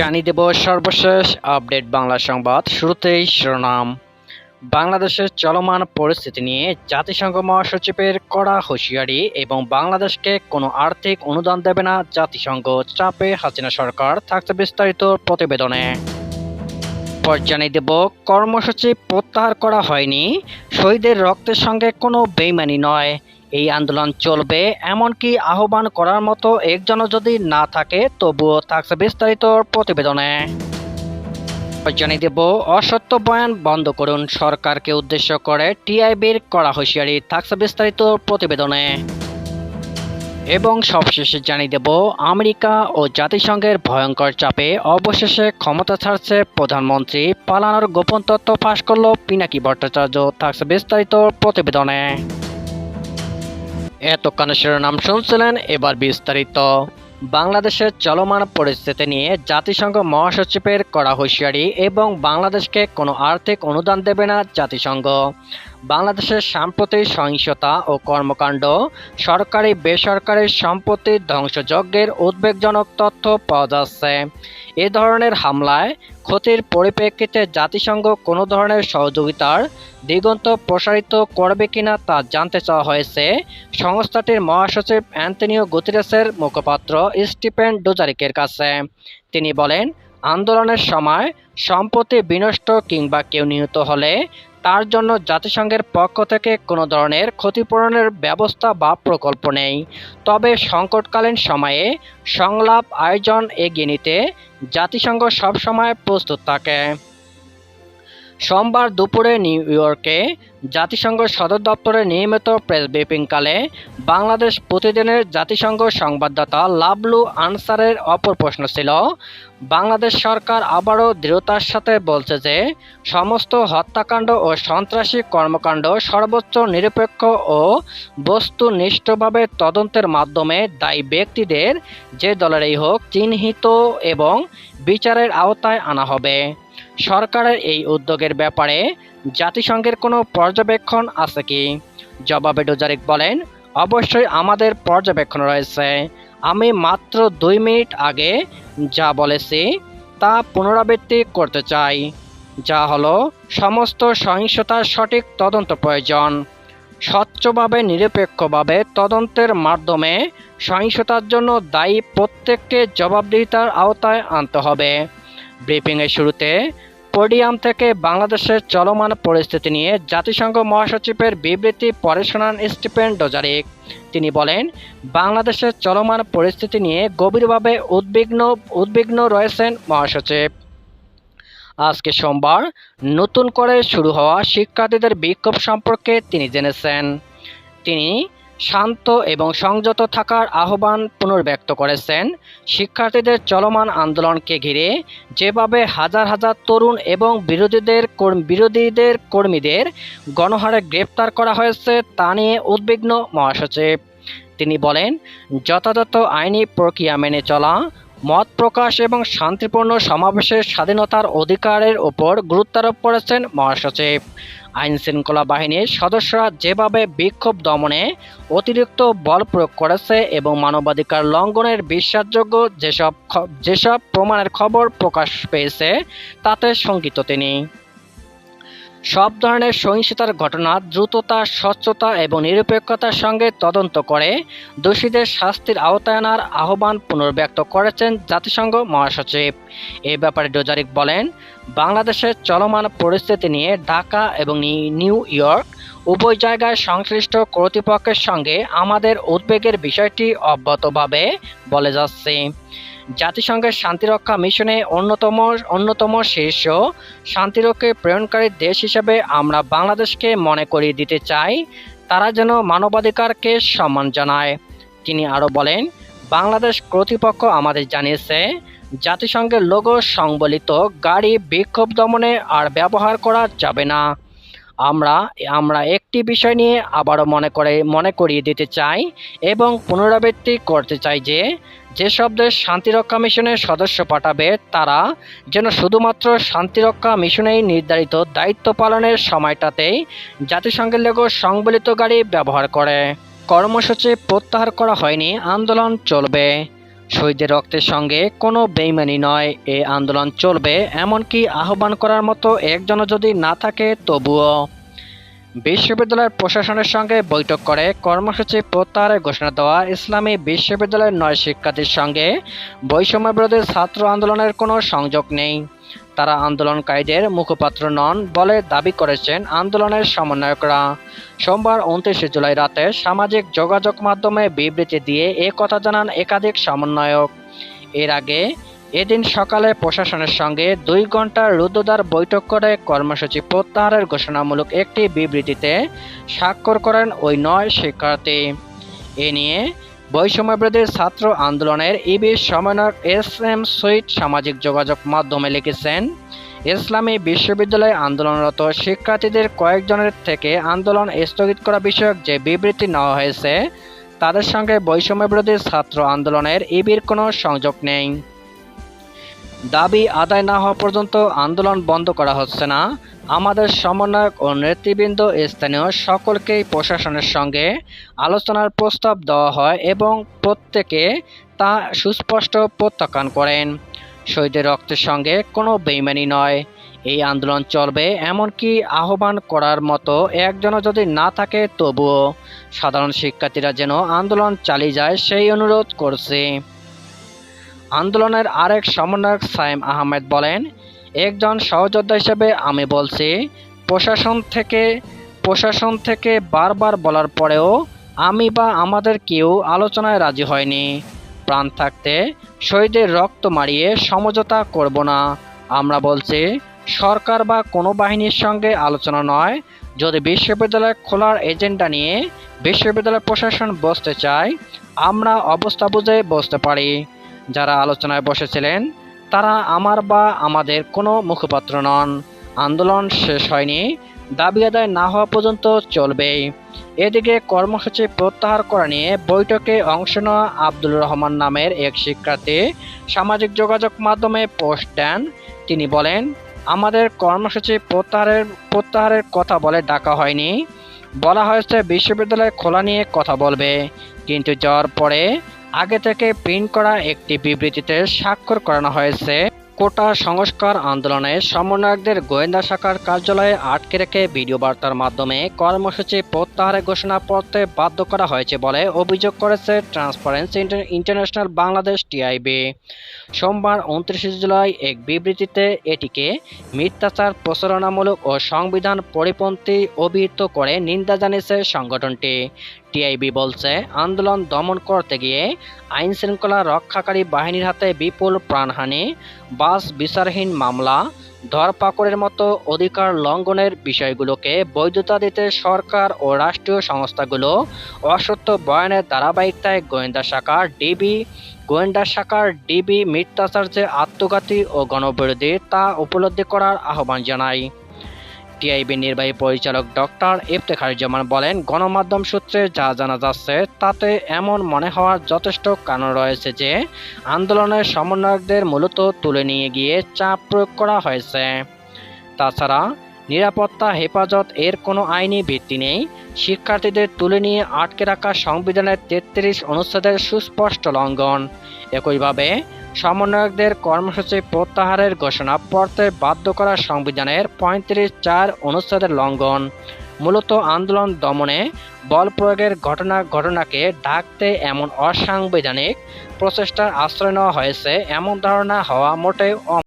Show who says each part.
Speaker 1: জানিয়ে দেব সর্বশেষ আপডেট বাংলা সংবাদ। শুরুতেই শিরোনাম। বাংলাদেশের চলমান পরিস্থিতি নিয়ে জাতিসংঘ মহাসচিবের কড়া হুঁশিয়ারি এবং বাংলাদেশকে কোনো আর্থিক অনুদান দেবে না জাতিসংঘ। চাপে হাসিনা সরকার থাকছে বিস্তারিত প্রতিবেদনে। পর জানিয়ে দেব, কর্মসূচি প্রত্যাহার করা হয়নি। শহীদের রক্তের সঙ্গে কোনো বেইমানি নয়। এই আন্দোলন চলবে, এমনকি আহ্বান করার মতো একজনও যদি না থাকে, তবুও থাকছে বিস্তারিত প্রতিবেদনে। জানিয়ে দেব, অসত্য বয়ান বন্ধ করুন। সরকারকে উদ্দেশ্য করে টিআইবির কড়া হুঁশিয়ারি থাকছে বিস্তারিত প্রতিবেদনে। এবং সবশেষে জানিয়ে দেব, আমেরিকা ও জাতিসংঘের ভয়ঙ্কর চাপে অবশেষে ক্ষমতা ছাড়ছে প্রধানমন্ত্রী। পালানোর গোপন তথ্য ফাঁস করল পিনাকি ভট্টাচার্য। থাকছে বিস্তারিত প্রতিবেদনে। এতক্ষণ নাম শুনছিলেন এবার বিস্তারিত। বাংলাদেশের চলমান পরিস্থিতি নিয়ে জাতিসংঘ মহাসচিবের করা হুঁশিয়ারি এবং বাংলাদেশকে কোনো আর্থিক অনুদান দেবে না জাতিসংঘ। বাংলাদেশের সাম্প্রতিক সহিংসতা ও কর্মকাণ্ড, সরকারি, বেসরকারি সম্পত্তি ধ্বংসযজ্ঞের উদ্বেগজনক তথ্য পাওয়া যাচ্ছে। এ ধরনের হামলায় ক্ষতির পরিপ্রেক্ষিতে জাতিসংঘ কোনো ধরনের সহযোগিতার দিগন্ত প্রসারিত করবে কিনা তা জানতে চাওয়া হয়েছে। সংস্থাটির মহাসচিব অ্যান্টনিও গুতিরেসের মুখপাত্র স্টিফেন ডোজারিকের কাছে। তিনি বলেন, আন্দোলনের সময় সম্পত্তি বিনষ্ট কিংবা কেউ নিহত হলে তার জন্য জাতিসংঘের পক্ষ থেকে কোনো ধরনের ক্ষতিপূরণের ব্যবস্থা বা প্রকল্প নেই। তবে সংকটকালীন সময়ে সংলাপ আয়োজন এগিয়ে নিতে জাতিসংঘ সবসময় প্রস্তুত থাকে। সোমবার দুপুরে নিউ ইয়র্কে জাতিসংঘ সদর দপ্তরে নিয়মিত প্রেস ব্রিফিংকালে বাংলাদেশ প্রতিদিনের জাতিসংঘ সংবাদদাতা লাবলু আনসারের অপর প্রশ্ন ছিল, বাংলাদেশ সরকার আবারও দৃঢ়তার সাথে বলছে যে, সমস্ত হত্যাকাণ্ড ও সন্ত্রাসী কর্মকাণ্ড সর্বোচ্চ নিরপেক্ষ ও বস্তুনিষ্ঠভাবে তদন্তের মাধ্যমে দায়ী ব্যক্তিদের যে দলেরই হোক, চিহ্নিত এবং বিচারের আওতায় আনা হবে। সরকারের এই উদ্যোগের ব্যাপারে জাতিসংঘের কোনো পর্যবেক্ষণ আছে কি? জবাবে ডোজারিক বলেন, অবশ্যই আমাদের পর্যবেক্ষণ রয়েছে। আমি মাত্র দুই মিনিট আগে যা বলেছি তা পুনরাবৃত্তি করতে চাই। যা হলো সমস্ত সহিংসতার সঠিক তদন্ত প্রয়োজন। স্বচ্ছভাবে, নিরপেক্ষভাবে তদন্তের মাধ্যমে সহিংসতার জন্য দায়ী প্রত্যেককে জবাবদিহিতার আওতায় আনতে হবে। ব্রিফিংয়ের শুরুতে পোডিয়াম থেকে বাংলাদেশের চলমান পরিস্থিতি নিয়ে জাতিসংঘ মহাসচিবের বিবৃতি পরে শোনান স্টিফেন ডোজারিক। তিনি বলেন, বাংলাদেশের চলমান পরিস্থিতি নিয়ে গভীরভাবে উদ্বিগ্ন উদ্বিগ্ন রয়েছেন মহাসচিব। আজকে সোমবার নতুন করে শুরু হওয়া শিক্ষার্থীদের বিক্ষোভ সম্পর্কে তিনি জেনেছেন। তিনি শান্ত এবং সংযত থাকার আহ্বান পুনর্ব্যক্ত করেছেন। শিক্ষার্থীদের চলমান আন্দোলনকে ঘিরে যেভাবে হাজার হাজার তরুণ এবং বিরোধীদের বিরোধীদের কর্মীদের গণহারে গ্রেপ্তার করা হয়েছে তা নিয়ে উদ্বিগ্ন মহাসচিব। তিনি বলেন, যথাযথ আইনি প্রক্রিয়া মেনে চলা, মত প্রকাশ এবং শান্তিপূর্ণ সমাবেশের স্বাধীনতার অধিকারের ওপর গুরুত্বারোপ করেছেন মহাসচিব। আইন শৃঙ্খলা বাহিনীর সদস্যরা যেভাবে বিক্ষোভ দমনে অতিরিক্ত বল প্রয়োগ করেছে এবং মানবাধিকার লঙ্ঘনের বিশ্বাসযোগ্য যেসব যেসব প্রমাণের খবর প্রকাশ পেয়েছে, তাতে শঙ্কিত তিনি। সব ধরনের সহিংসতার ঘটনা দ্রুততা, স্বচ্ছতা এবং নিরপেক্ষতার সঙ্গে তদন্ত করে দোষীদের শাস্তির আওতায় আনার আহ্বান পুনর্ব্যক্ত করেছেন জাতিসংঘ মহাসচিব। এ ব্যাপারে ডোজারিক বলেন বাংলাদেশের চলমান পরিস্থিতি নিয়ে ঢাকা এবং নিউ ইয়র্ক উভয় জায়গায় সংশ্লিষ্ট কর্তৃপক্ষের সঙ্গে আমাদের উদ্বেগের বিষয়টি অব্যাহতভাবে বলে যাচ্ছে। জাতিসংঘের শান্তিরক্ষা মিশনে অন্যতম অন্যতম শীর্ষ শান্তিরক্ষী প্রেরণকারী দেশ হিসেবে আমরা বাংলাদেশকে মনে করিয়ে দিতে চাই। তারা যেন মানবাধিকারকে সম্মান জানায়। তিনি আরও বলেন, বাংলাদেশ কর্তৃপক্ষ আমাদের জানিয়েছে জাতিসংঘের লোগো সংবলিত গাড়ি বিক্ষোভ দমনে আর ব্যবহার করা যাবে না। আমরা আমরা একটি বিষয় নিয়ে আবারও মনে করে, মনে করিয়ে দিতে চাই এবং পুনরাবৃত্তি করতে চাই যে যেসব দেশ শান্তিরক্ষা মিশনের সদস্য পাঠাবে, তারা যেন শুধুমাত্র শান্তিরক্ষা মিশনেই নির্ধারিত দায়িত্ব পালনের সময়টাতেই জাতিসংঘের লোগো সংবলিত গাড়ি ব্যবহার করে। কর্মসূচি প্রত্যাহার করা হয়নি, আন্দোলন চলবে। শহীদের রক্তের সঙ্গে কোনো বেইমানি নয়। এ আন্দোলন চলবে এমনকি আহ্বান করার মতো একজনও যদি না থাকে, তবুও। বিশ্ববিদ্যালয়ের প্রশাসনের সঙ্গে বৈঠক করে কর্মসূচি প্রত্যাহারের ঘোষণা দেওয়া ইসলামী বিশ্ববিদ্যালয়ের নয় শিক্ষার্থীর সঙ্গে বৈষম্য বিরোধী ছাত্র আন্দোলনের কোনো সংযোগ নেই। তারা আন্দোলনকারীদের মুখপাত্র নন বলে দাবি করেছেন আন্দোলনের সমন্বয়করা। সোমবার উনত্রিশে জুলাই রাতে সামাজিক যোগাযোগ মাধ্যমে বিবৃতি দিয়ে এ কথা জানান একাধিক সমন্বয়ক। এর আগে এদিন সকালে প্রশাসনের সঙ্গে দুই ঘণ্টার রুদ্ধদ্বার বৈঠক করে কর্মসূচি প্রত্যাহারের ঘোষণামূলক একটি বিবৃতিতে স্বাক্ষর করেন ওই নয় শিক্ষার্থী। এ নিয়ে বৈষম্যবিরোধী ছাত্র আন্দোলনের ইবি সমন্বয়ক এস এম সুইট সামাজিক যোগাযোগ মাধ্যমে লিখেছেন, ইসলামী বিশ্ববিদ্যালয়ে আন্দোলনরত শিক্ষার্থীদের কয়েকজনের থেকে আন্দোলন স্থগিত করা বিষয়ক যে বিবৃতি নেওয়া হয়েছে, তাদের সঙ্গে বৈষম্যবিরোধী ছাত্র আন্দোলনের ইবির কোনো সংযোগ নেই। দাবি আদায় না হওয়া পর্যন্ত আন্দোলন বন্ধ করা হচ্ছে না। আমাদের সমন্বয়ক ও নেতৃবৃন্দ স্থানীয় সকলকেই প্রশাসনের সঙ্গে আলোচনার প্রস্তাব দেওয়া হয় এবং প্রত্যেকে তা সুস্পষ্ট প্রত্যাখ্যান করেন। শহীদের রক্তের সঙ্গে কোনো বেইমানি নয়। এই আন্দোলন চলবে এমনকি আহ্বান করার মতো একজনও যদি না থাকে, তবুও সাধারণ শিক্ষার্থীরা যেন আন্দোলন চালিয়ে যায় সেই অনুরোধ করছে। আন্দোলনের আরেক সমন্বয়ক সাইম আহমেদ বলেন, একজন সহযোদ্ধা হিসেবে আমি বলছি, প্রশাসন থেকে প্রশাসন থেকে বারবার বলার পরেও আমি বা আমাদের কেউ আলোচনায় রাজি হয়নি। প্রাণ থাকতে শহীদের রক্ত মারিয়ে সমঝোতা করব না। আমরা বলছি, সরকার বা কোনো বাহিনীর সঙ্গে আলোচনা নয়। যদি বিশ্ববিদ্যালয় খোলার এজেন্ডা নিয়ে বিশ্ববিদ্যালয় প্রশাসন বসতে চায়, আমরা অবস্থা বুঝে বসতে পারি। যারা আলোচনায় বসেছিলেন, তারা আমার বা আমাদের কোনো মুখপাত্র নন। আন্দোলন শেষ হয়নি, দাবি আদায় না হওয়া পর্যন্ত চলবেই। এদিকে কর্মসূচি প্রত্যাহার করা নিয়ে বৈঠকে অংশ নেওয়া আব্দুল রহমান নামের এক শিক্ষার্থী সামাজিক যোগাযোগ মাধ্যমে পোস্ট দেন। তিনি বলেন, আমাদের কর্মসূচি প্রত্যাহারের প্রত্যাহারের কথা বলে ডাকা হয়নি। বলা হয়েছে বিশ্ববিদ্যালয় খোলা নিয়ে কথা বলবে। কিন্তু যাওয়ার পরে আগে থেকে প্রিন্ট করা একটি বিবৃতিতে স্বাক্ষর করানো হয়েছে। কোটা সংস্কার আন্দোলনে সমন্বয়কদের গোয়েন্দা শাখার কার্যালয়ে আটকে রেখে ভিডিও বার্তার মাধ্যমে কর্মসূচি প্রত্যাহারের ঘোষণা পড়তে বাধ্য করা হয়েছে বলে অভিযোগ করেছে ট্রান্সপারেন্সি ইন্টারন্যাশনাল বাংলাদেশ টিআইবি সোমবার উনত্রিশে জুলাই এক বিবৃতিতে এটিকে মিথ্যাচার, প্রচারণামূলক ও সংবিধান পরিপন্থী অভিহিত করে নিন্দা জানিয়েছে সংগঠনটি। টিআইবি বলছে, আন্দোলন দমন করতে গিয়ে আইন শৃঙ্খলা রক্ষাকারী বাহিনীর হাতে বিপুল প্রাণহানি, বাস বিচারহীন মামলা, ধরপাকড়ের মতো অধিকার লঙ্ঘনের বিষয়গুলোকে বৈধতা দিতে সরকার ও রাষ্ট্রীয় সংস্থাগুলো অসত্য বয়ানের ধারাবাহিকতায় গোয়েন্দা শাখার ডিবি, গোয়েন্দা শাখার ডিবি মিথ্যাচার যে আত্মঘাতী ও গণবিরোধী তা উপলব্ধি করার আহ্বান জানায়। টিআইবি নির্বাহী পরিচালক ডক্টর ইফতেখারুজ্জামান বলেন, গণমাধ্যম সূত্রে যা জানা যাচ্ছে, তাতে এমন মনে হওয়ার যথেষ্ট কারণ রয়েছে যে আন্দোলনের সমন্বয়কদের মূলত তুলে নিয়ে গিয়ে চাপ প্রয়োগ করা হয়েছে। তাছাড়া নিরাপত্তা, হেফাজত এর কোনো আইনি ভিত্তি নেই। শিক্ষার্থীদের তুলে নিয়ে আটকে রাখা সংবিধানের তেত্রিশ অনুচ্ছেদের সুস্পষ্ট লঙ্ঘন। একইভাবে সমন্বয়কদের কর্মসূচি প্রত্যাহারের ঘোষণা পড়তে বাধ্য করা সংবিধানের পঁয়ত্রিশ চার অনুচ্ছেদের লঙ্ঘন। মূলত আন্দোলন দমনে বল প্রয়োগের ঘটনা ঘটনাকে ঢাকতে এমন অসাংবিধানিক প্রচেষ্টার আশ্রয় নেওয়া হয়েছে, এমন ধারণা হওয়া মোটেও